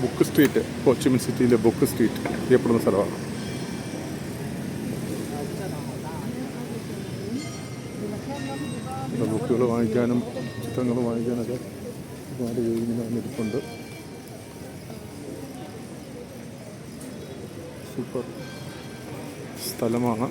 Book street കൊച്ചിമിൻ സിറ്റിയിലെ book street അറിയപ്പെടുന്ന സ്ഥലമാണ്. ബുക്കുകൾ വാങ്ങിക്കാനും ചിത്രങ്ങൾ വാങ്ങിക്കാനൊക്കെ ഒരുപാട് പേര് വന്നിരിപ്പുണ്ട്. സൂപ്പർ സ്ഥലമാണ്.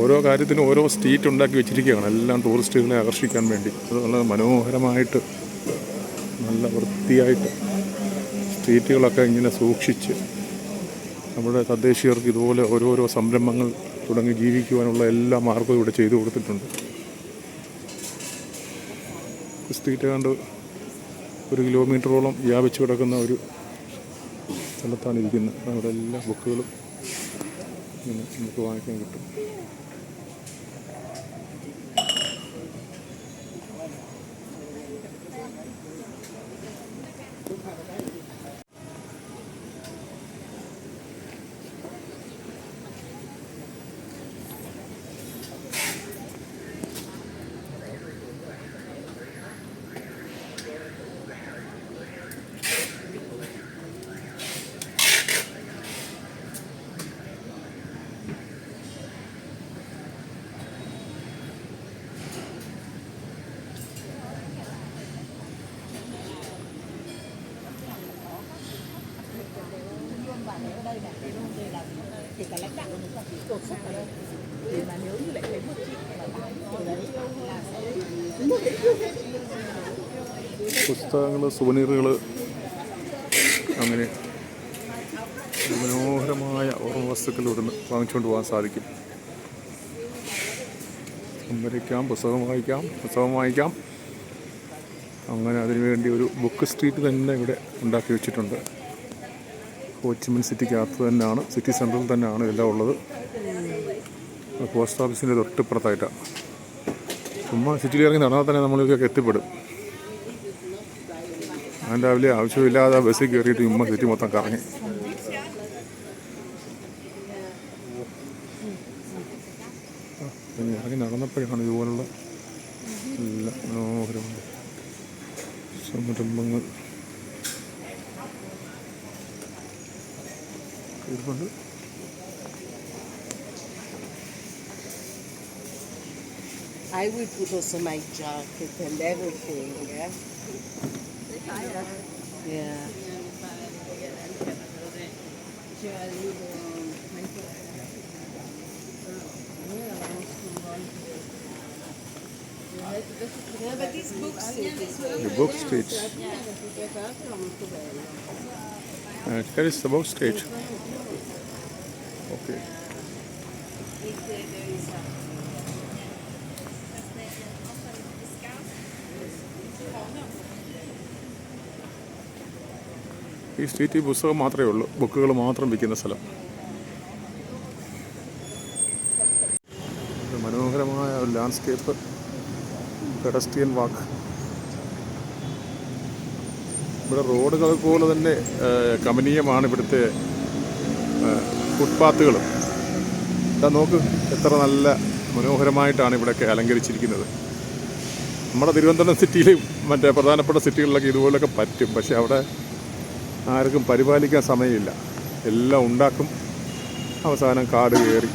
ഓരോ കാര്യത്തിനും ഓരോ സ്റ്റേറ്റ് ഉണ്ടാക്കി വെച്ചിരിക്കുകയാണ്. എല്ലാം ടൂറിസ്റ്റുകളെ ആകർഷിക്കാൻ വേണ്ടി. അത് വളരെ മനോഹരമായിട്ട് നല്ല വൃത്തിയായിട്ട് സ്ട്രീറ്റുകളൊക്കെ ഇങ്ങനെ സൂക്ഷിച്ച് നമ്മുടെ തദ്ദേശീയർക്ക് ഇതുപോലെ ഓരോരോ സംരംഭങ്ങൾ തുടങ്ങി ജീവിക്കുവാനുള്ള എല്ലാ മാർഗവും ഇവിടെ ചെയ്തു കൊടുത്തിട്ടുണ്ട്. സ്ട്രീറ്റ് കണ്ട് ഒരു കിലോമീറ്ററോളം വ്യാപിച്ചു കിടക്കുന്ന ഒരു സ്ഥലത്താണ് ഇരിക്കുന്നത് അവിടെ എല്ലാ ബുക്കുകളും നമുക്ക് വാങ്ങിക്കാൻ കിട്ടും. Thì cả lãnh đạo của mình chỉ đột xuất ở đây thì mà nếu như lại thấy một chị mà ở đấy là sẽ പുസ്തകങ്ങൾ സുവനീറുകൾ അങ്ങനെ മനോഹരമായ ഓർമ്മ വസ്തുക്കൾ ഇവിടുന്ന് വാങ്ങിച്ചുകൊണ്ട് പോകാൻ സാധിക്കും. സംഭരിക്കാം പുസ്തകം വായിക്കാം പുസ്തകം വാങ്ങിക്കാം അങ്ങനെ അതിനുവേണ്ടി ഒരു ബുക്ക് സ്ട്രീറ്റ് തന്നെ ഇവിടെ ഉണ്ടാക്കി വെച്ചിട്ടുണ്ട്. ഹോച്ചിമിൻ സിറ്റിക്കകത്ത് തന്നെയാണ്. സിറ്റി സെന്ററിൽ തന്നെയാണ് എല്ലാം ഉള്ളത്. പോസ്റ്റ് ഓഫീസിന്റെ തൊട്ടിപ്പുറത്തായിട്ടാണ് ചുമ്മാ സിറ്റിയിൽ ഇറങ്ങി നടന്നാൽ തന്നെ നമ്മളിതൊക്കെ എത്തിപ്പെടും. ഞാൻ രാവിലെ ആവശ്യമില്ലാതെ ബസ്സിൽ കയറിയിട്ട് ചുമ്മാ സിറ്റി മൊത്തം കറങ്ങി. ഇറങ്ങി നടന്നപ്പോഴാണ് ഇതുപോലുള്ള എല്ലാ മനോഹരമായ സംരംഭങ്ങൾ ಇಟ್ಕೊಂಡು I will put also my jacket and everything, yeah? Yeah. Yeah, but these books The book Yeah. Uh, it the book state. Okay. ഈ സ്ട്രീറ്റിൽ പുസ്തകം മാത്രമേ ഉള്ളൂ. ബുക്കുകൾ മാത്രം വിൽക്കുന്ന സ്ഥലം. മനോഹരമായ ഒരു ലാൻഡ്സ്കേപ്പ് പെഡസ്ട്രിയൻ വാക്ക് ഇവിടെ റോഡുകൾ പോലെ തന്നെ കമനീയമാണ് ഇവിടുത്തെ ഫുട്പാത്തുകൾ ഇതാ നോക്ക് എത്ര നല്ല മനോഹരമായിട്ടാണ് ഇവിടെയൊക്കെ അലങ്കരിച്ചിരിക്കുന്നത്. നമ്മുടെ തിരുവനന്തപുരം സിറ്റിയിലും മറ്റേ പ്രധാനപ്പെട്ട സിറ്റികളിലൊക്കെ ഇതുപോലൊക്കെ പറ്റും. പക്ഷേ അവിടെ ആർക്കും പരിപാലിക്കാൻ സമയമില്ല. എല്ലാം ഉണ്ടാക്കും. അവസാനം കാട് കയറി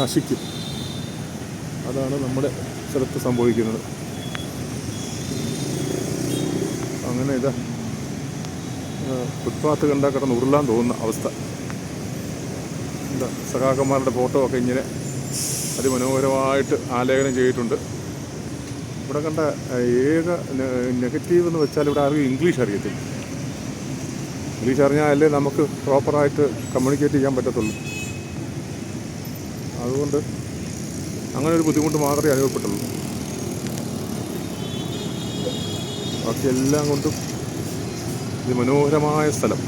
നശിക്കും. അതാണ് നമ്മുടെ സ്ഥലത്ത് സംഭവിക്കുന്നത്. അങ്ങനെ ഇതാ ഫുട്പാത്ത് കണ്ടാൽ കിടന്ന് ഉരുളാൻ തോന്നുന്ന അവസ്ഥ. എന്താ സഖാക്കന്മാരുടെ ഫോട്ടോ ഒക്കെ ഇങ്ങനെ അതിമനോഹരമായിട്ട് ആലേഖനം ചെയ്തിട്ടുണ്ട്. ഇവിടെ കണ്ട ഏക നെഗറ്റീവ് എന്ന് വെച്ചാൽ ഇവിടെ ആർക്കും ഇംഗ്ലീഷ് അറിയത്തില്ല. ഇംഗ്ലീഷ് അറിഞ്ഞാലേ നമുക്ക് പ്രോപ്പറായിട്ട് കമ്മ്യൂണിക്കേറ്റ് ചെയ്യാൻ പറ്റത്തുള്ളൂ. അതുകൊണ്ട് അങ്ങനെ ഒരു ബുദ്ധിമുട്ട് മാത്രമേ അനുഭവപ്പെട്ടുള്ളൂ. ബാക്കി എല്ലാം കൊണ്ടും ഇത് മനോഹരമായ സ്ഥലം.